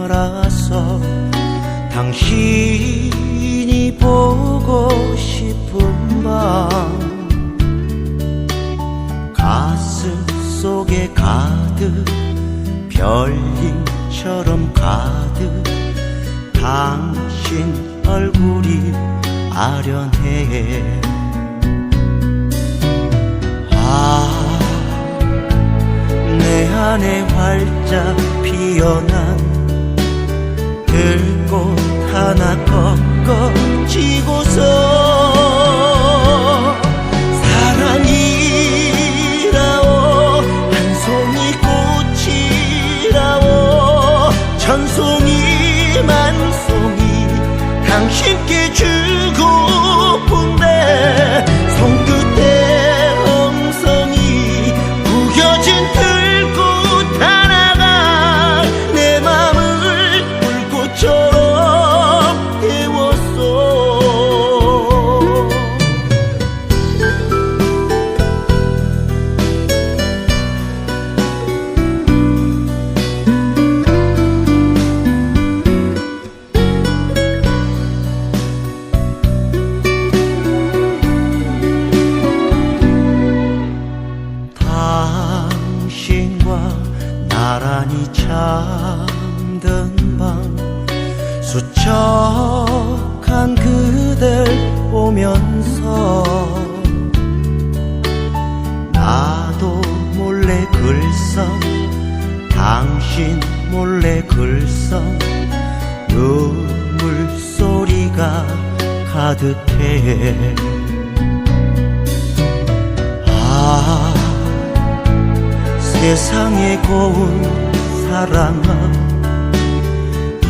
따라서 당신이 보고 싶은 밤 가슴 속에 가득 별님처럼 가득 당신 얼굴이 아련해 안에 활짝 피어난 들꽃 하나 꺾어 지고서 사랑이라오 한 송이 꽃이라오 천 송이 만 송이 당신께 주 나란히 잠든 밤 수척한 그댈 보면서 나도 몰래 글썽 당신 몰래 글썽 눈물 소리가 가득해. 아 세상에 고운 사랑아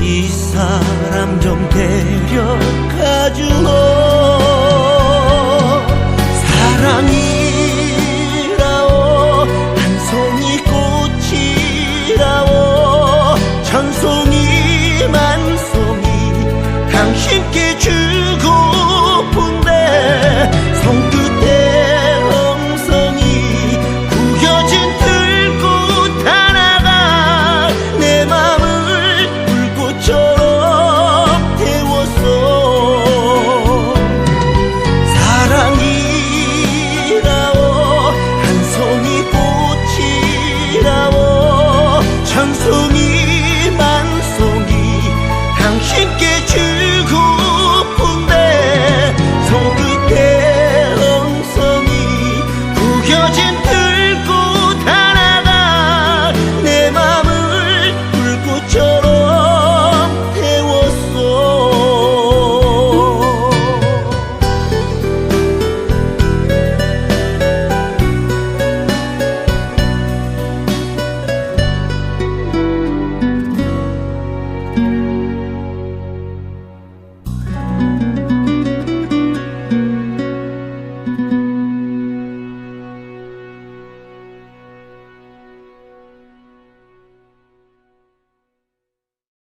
이 사람 좀 데려가주 去哭。